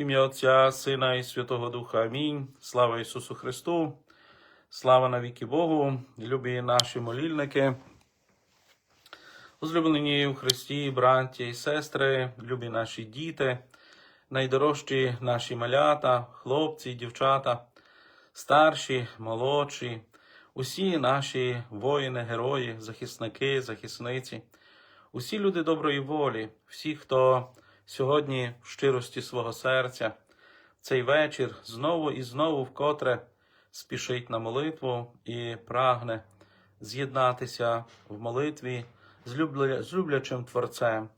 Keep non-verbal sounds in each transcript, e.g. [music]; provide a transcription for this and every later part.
ім'я Отця, Сина і Святого Духа. Амінь. Слава Ісусу Христу, слава навіки Богу, любі наші молільники. Uzлюблені у Христі, браті і сестри, любі наші діти, найдорожчі наші малята, хлопці, дівчата, старші, молодші, усі наші воїни, герої, захисники, захисниці, усі люди доброї волі, всі, хто сьогодні в щирості свого серця, цей вечір знову і знову вкотре спішить на молитву і прагне з'єднатися в молитві з, любля... з люблячим Творцем,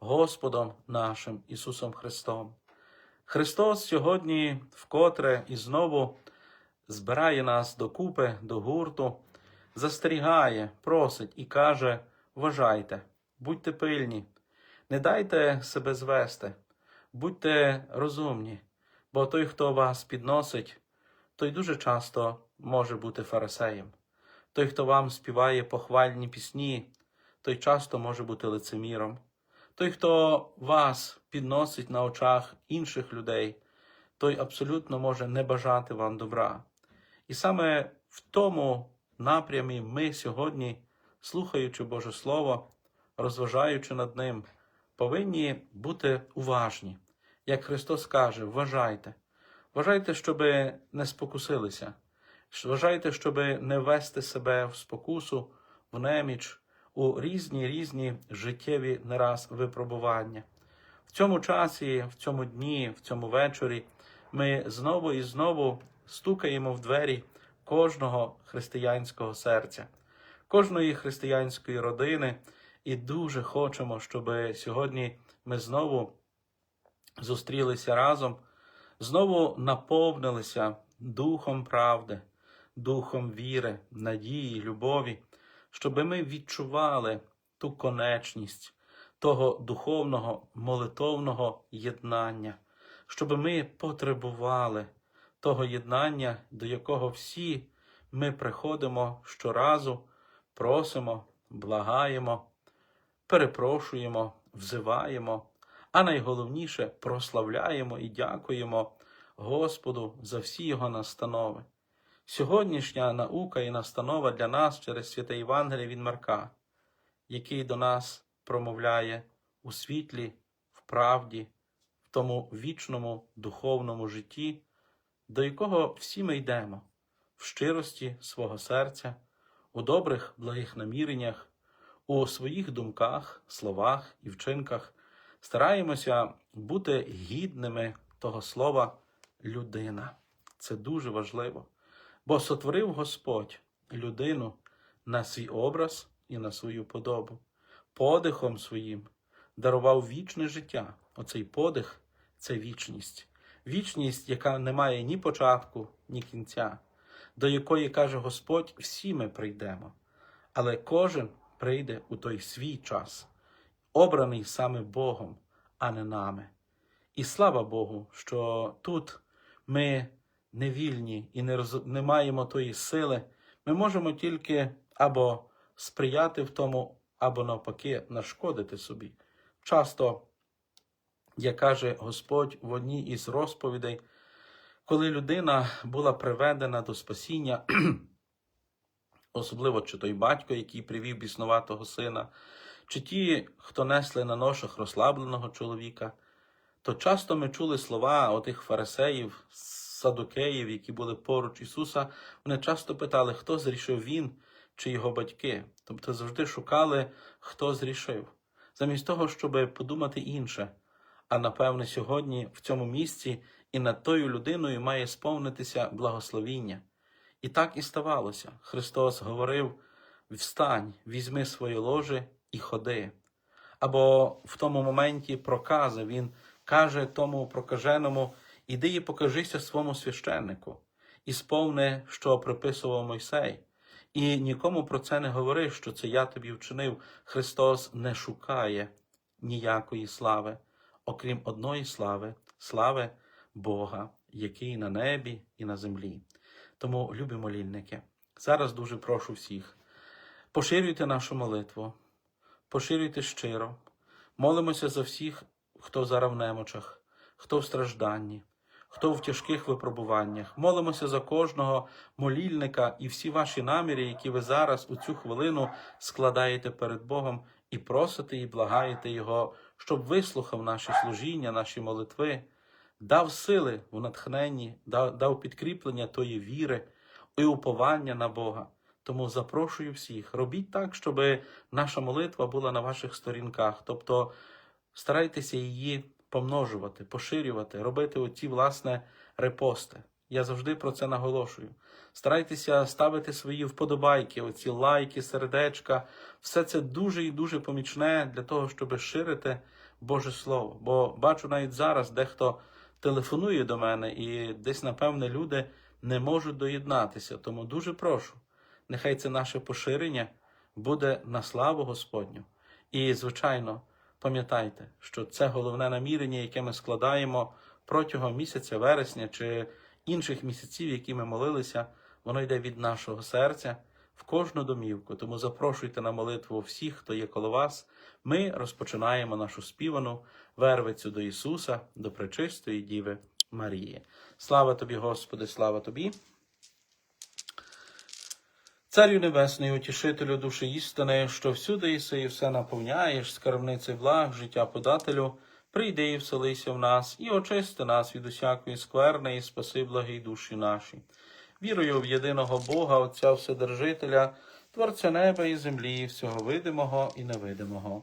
Господом нашим Ісусом Христом. Христос сьогодні вкотре і знову збирає нас докупи, до гурту, застерігає, просить і каже: вважайте, будьте пильні, не дайте себе звести, будьте розумні, бо той, хто вас підносить, той дуже часто може бути фарисеєм. Той, хто вам співає похвальні пісні, той часто може бути лицеміром. Той, хто вас підносить на очах інших людей, той абсолютно може не бажати вам добра. І саме в тому напрямі ми сьогодні, слухаючи Боже Слово, розважаючи над ним, повинні бути уважні. Як Христос каже, вважайте. Вважайте, щоб не спокусилися. Вважайте, щоб не вести себе в спокусу, в неміч, у різні різні життєві не раз випробування. В цьому часі, в цьому дні, в цьому вечорі ми знову і знову стукаємо в двері кожного християнського серця, кожної християнської родини, і дуже хочемо, щоб сьогодні ми знову зустрілися разом, знову наповнилися духом правди, духом віри, надії, любові, щоб ми відчували ту конечність того духовного молитовного єднання, щоб ми потребували того єднання, до якого всі ми приходимо щоразу, просимо, благаємо, перепрошуємо, взиваємо, а найголовніше прославляємо і дякуємо Господу за всі його настанови. Сьогоднішня наука і настанова для нас через святе Євангеліє від Марка, який до нас промовляє у світлі, в правді, в тому вічному духовному житті, до якого всі ми йдемо в щирості свого серця, у добрих благих наміреннях, у своїх думках, словах і вчинках, стараємося бути гідними того слова людина. Це дуже важливо. Бо сотворив Господь людину на свій образ і на свою подобу, подихом своїм дарував вічне життя. Оцей подих це вічність, вічність, яка не має ні початку, ні кінця, до якої каже Господь, всі ми прийдемо, але кожен прийде у той свій час, обраний саме Богом, а не нами. І слава Богу, що тут ми не вільні і не, роз... не маємо тої сили, ми можемо тільки або сприяти в тому, або навпаки нашкодити собі. Часто, як каже Господь в одній із розповідей, коли людина була приведена до спасіння, [clears throat] особливо чи той батько, який привів біснуватого сина, чи ті, хто несли на ношах розслабленого чоловіка, то часто ми чули слова отих фарисеїв, садукеїв, які були поруч Ісуса, вони часто питали, хто зрішив він чи його батьки. Тобто завжди шукали, хто зрішив, замість того, щоб подумати інше. А напевне, сьогодні в цьому місці і над тою людиною має сповнитися благословіння. І так і ставалося. Христос говорив: встань, візьми своє ложе і ходи. Або в тому моменті прокази Він каже тому прокаженому, іди і покажися своєму священнику, і сповни, що приписував Мойсей. І нікому про це не говори, що це я тобі вчинив. Христос не шукає ніякої слави, окрім одної слави, слави Бога, який на небі і на землі. Тому, любі молільники, зараз дуже прошу всіх, поширюйте нашу молитву, поширюйте щиро, молимося за всіх, хто зараз в немочах, хто в стражданні, хто в тяжких випробуваннях. Молимося за кожного молільника і всі ваші наміри, які ви зараз у цю хвилину складаєте перед Богом і просите і благаєте Його, щоб вислухав наші служіння, наші молитви, дав сили у натхненні, дав, дав підкріплення тої віри і уповання на Бога. Тому запрошую всіх, робіть так, щоб наша молитва була на ваших сторінках. Тобто старайтеся її помножувати, поширювати, робити оці, власне, репости. Я завжди про це наголошую. Старайтеся ставити свої вподобайки, оці лайки, сердечка. Все це дуже і дуже помічне для того, щоб ширити Боже Слово. Бо бачу навіть зараз дехто телефонує до мене, і десь, напевне, люди не можуть доєднатися. Тому дуже прошу, нехай це наше поширення буде на славу Господню. І, звичайно, пам'ятайте, що це головне намірення, яке ми складаємо протягом місяця вересня чи інших місяців, які ми молилися, воно йде від нашого серця в кожну домівку. Тому запрошуйте на молитву всіх, хто є коло вас. Ми розпочинаємо нашу співану вервицю до Ісуса, до пречистої Діви Марії. Слава тобі, Господи, слава тобі. Царю Небесний, утішителю душі істини, що всюди єси і все наповняєш, скарбниці благ, життя подателю, прийди і вселися в нас, і очисти нас від усякої скверни, і спаси благі душі наші. Вірую в єдиного Бога, Отця Вседержителя, Творця неба і землі, всього видимого і невидимого,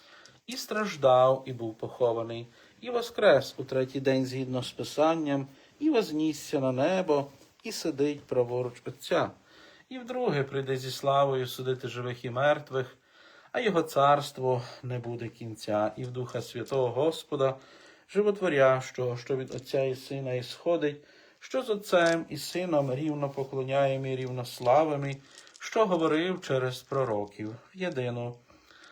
і страждав, і був похований, і воскрес у третій день згідно з Писанням, і вознісся на небо, і сидить праворуч Отця. І вдруге прийде зі славою судити живих і мертвих, а його царство не буде кінця, і в Духа Святого Господа, животворящого, що від Отця і Сина ісходить, що з Отцем і Сином рівно поклоняємо і рівно славимо, що говорив через пророків в єдину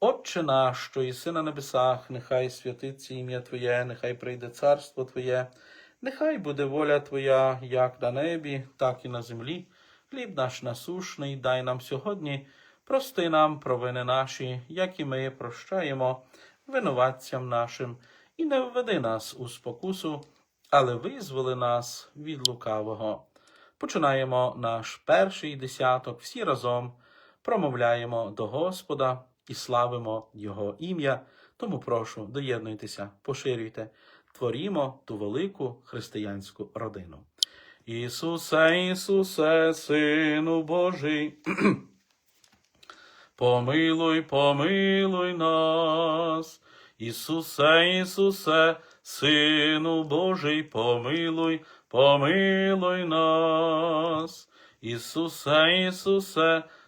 Отче наш, що єси на небесах, нехай святиться ім'я Твоє, нехай прийде царство Твоє. Нехай буде воля Твоя, як на небі, так і на землі. Хліб наш насушний, дай нам сьогодні, прости нам провини наші, як і ми прощаємо винуватцям нашим, і не введи нас у спокусу, але визволи нас від лукавого. Починаємо наш перший десяток, всі разом промовляємо до Господа і славимо Його ім'я. Тому прошу, доєднуйтеся, поширюйте творімо ту велику християнську родину. Ісусе, Ісусе, Сину Божий, [clears throat] помилуй, помилуй нас. Ісусе, Ісусе, Сину Божий, помилуй, помилуй нас. Ісусе, Ісусе,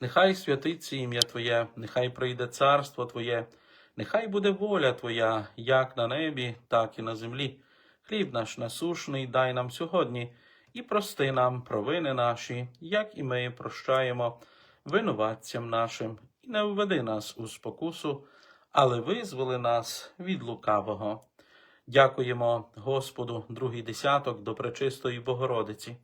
Нехай святиться ім'я Твоє, нехай прийде царство Твоє, нехай буде воля Твоя, як на небі, так і на землі. Хліб наш насушний дай нам сьогодні, і прости нам провини наші, як і ми прощаємо винуватцям нашим, і не введи нас у спокусу, але визволи нас від лукавого. Дякуємо Господу, другий десяток до пречистої Богородиці.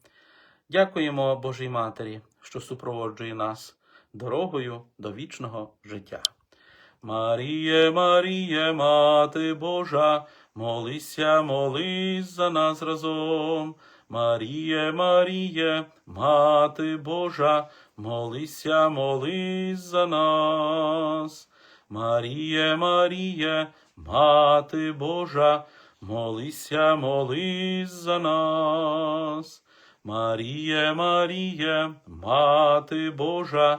Дякуємо Божій Матері, що супроводжує нас дорогою до вічного життя. Маріє, Маріє, Мати Божа, молися, молись за нас разом. Маріє, Маріє, Мати Божа, молися, молись за нас. Маріє, Маріє, Мати Божа, молися, молись за нас. Маріє, Маріє, Мати Божа,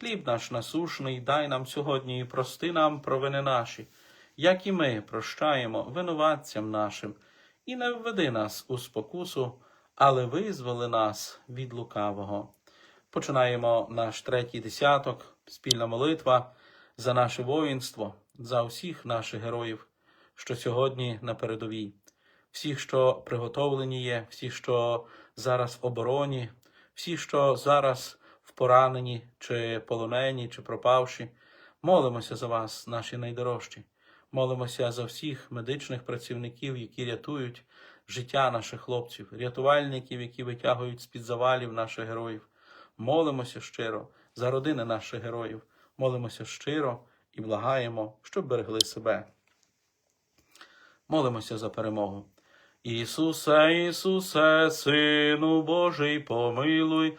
Хліб наш насушний, дай нам сьогодні і прости нам провини наші, як і ми прощаємо винуватцям нашим, і не введи нас у спокусу, але визволи нас від лукавого. Починаємо наш третій десяток, спільна молитва за наше воїнство, за усіх наших героїв, що сьогодні на передовій, всіх, що приготовлені є, всі, що зараз в обороні, всі, що зараз в пораненні, чи полонені, чи пропавші. Молимося за вас, наші найдорожчі. Молимося за всіх медичних працівників, які рятують життя наших хлопців, рятувальників, які витягують з-під завалів наших героїв. Молимося щиро за родини наших героїв. Молимося щиро і благаємо, щоб берегли себе. Молимося за перемогу. Ісусе, Ісусе, Сину Божий, помилуй,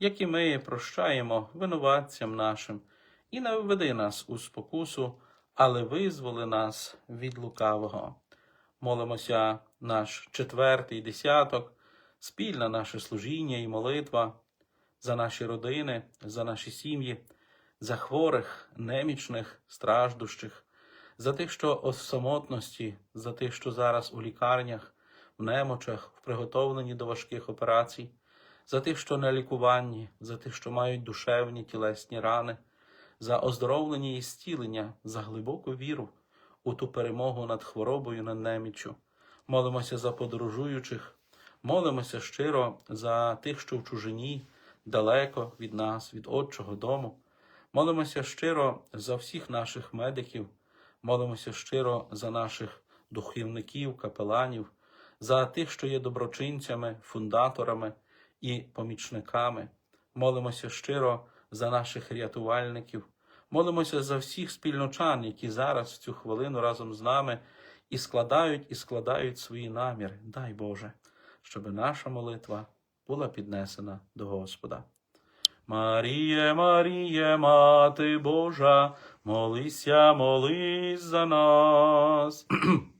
як і ми прощаємо винуватцям нашим, і не введи нас у спокусу, але визволи нас від лукавого. Молимося наш четвертий десяток, спільне наше служіння і молитва за наші родини, за наші сім'ї, за хворих, немічних, страждущих, за тих, що у самотності, за тих, що зараз у лікарнях, в немочах, в приготовленні до важких операцій, за тих, що на лікуванні, за тих, що мають душевні тілесні рани, за оздоровлення і зцілення, за глибоку віру у ту перемогу над хворобою, над неміччю. Молимося за подорожуючих, молимося щиро за тих, що в чужині, далеко від нас, від Отчого дому. Молимося щиро за всіх наших медиків, молимося щиро за наших духовників, капеланів, за тих, що є доброчинцями, фундаторами і помічниками. Молимося щиро за наших рятувальників, молимося за всіх спільночан, які зараз в цю хвилину разом з нами і складають і складають свої наміри. Дай Боже, щоб наша молитва була піднесена до Господа. Маріє, Маріє, Мати Божа, молися, молись за нас. [clears throat]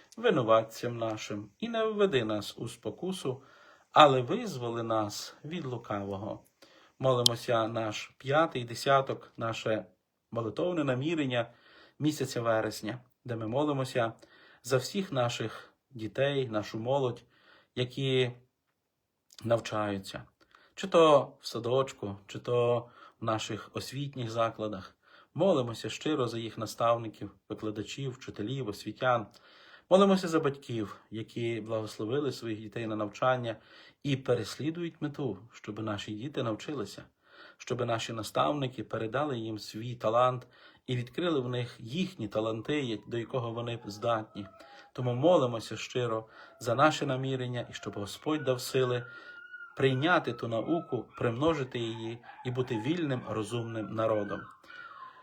винуватцям нашим, і не введи нас у спокусу, але визволи нас від лукавого. Молимося наш п'ятий десяток, наше молитовне намірення місяця вересня, де ми молимося за всіх наших дітей, нашу молодь, які навчаються, чи то в садочку, чи то в наших освітніх закладах. Молимося щиро за їх наставників, викладачів, вчителів, освітян. Молимося за батьків, які благословили своїх дітей на навчання і переслідують мету, щоб наші діти навчилися, щоб наші наставники передали їм свій талант і відкрили в них їхні таланти, до якого вони здатні. Тому молимося щиро за наше намірення і щоб Господь дав сили прийняти ту науку, примножити її і бути вільним, розумним народом.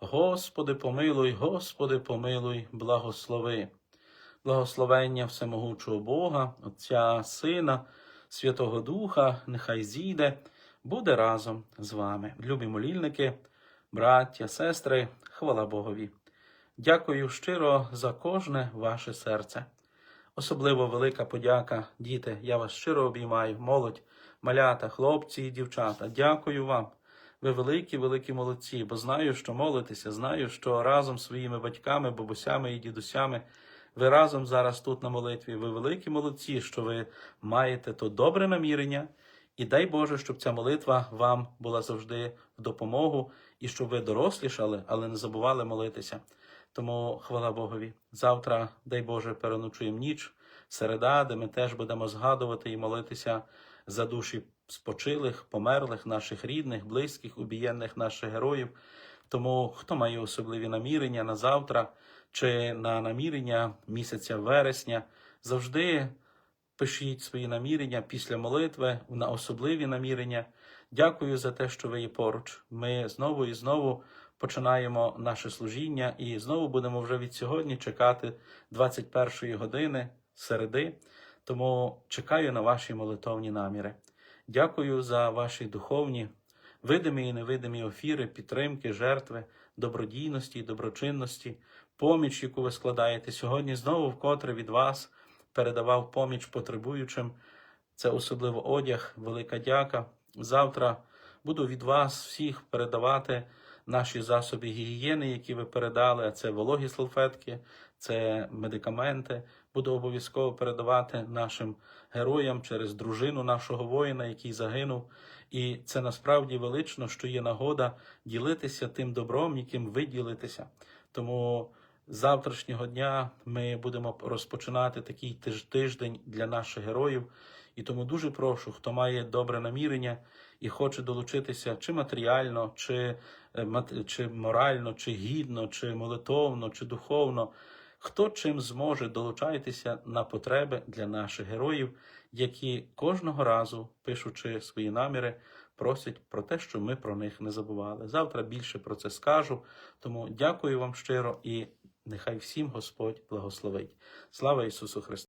Господи, помилуй, Господи, помилуй, благослови. Благословення Всемогучого Бога, Отця, Сина, Святого Духа, нехай зійде, буде разом з вами. Любі молільники, браття, сестри, хвала Богові. Дякую щиро за кожне ваше серце. Особливо велика подяка, діти. Я вас щиро обіймаю, молодь, малята, хлопці і дівчата. Дякую вам. Ви великі, великі молодці, бо знаю, що молитеся, знаю, що разом з своїми батьками, бабусями і дідусями ви разом зараз тут на молитві. Ви великі молодці, що ви маєте то добре намірення, і дай Боже, щоб ця молитва вам була завжди в допомогу, і щоб ви дорослішали, але не забували молитися. Тому хвала Богові. Завтра, дай Боже, переночуємо ніч, середа, де ми теж будемо згадувати і молитися за душі спочилих, померлих, наших рідних, близьких, убієнних наших героїв. Тому хто має особливі намірення на завтра чи на намірення місяця вересня, завжди пишіть свої намірення після молитви на особливі намірення. Дякую за те, що ви є поруч. Ми знову і знову починаємо наше служіння і знову будемо вже від сьогодні чекати 21 години середи. Тому чекаю на ваші молитовні наміри. Дякую за ваші духовні, видимі і невидимі офіри, підтримки, жертви, добродійності, доброчинності, поміч, яку ви складаєте. Сьогодні знову вкотре від вас передавав поміч потребуючим. Це особливо одяг, велика дяка. Завтра буду від вас всіх передавати наші засоби гігієни, які ви передали. А Це вологі салфетки, це медикаменти. Буду обов'язково передавати нашим героям через дружину нашого воїна, який загинув. І це насправді велично, що є нагода ділитися тим добром, яким ви ділитеся. Тому завтрашнього дня ми будемо розпочинати такий тиж- тиждень для наших героїв. І тому дуже прошу, хто має добре намірення і хоче долучитися чи матеріально, чи, е, чи морально, чи гідно, чи молитовно, чи духовно. Хто чим зможе, долучайтеся на потреби для наших героїв, які кожного разу, пишучи свої наміри, просять про те, що ми про них не забували. Завтра більше про це скажу. Тому дякую вам щиро і нехай всім Господь благословить. Слава Ісусу Христу!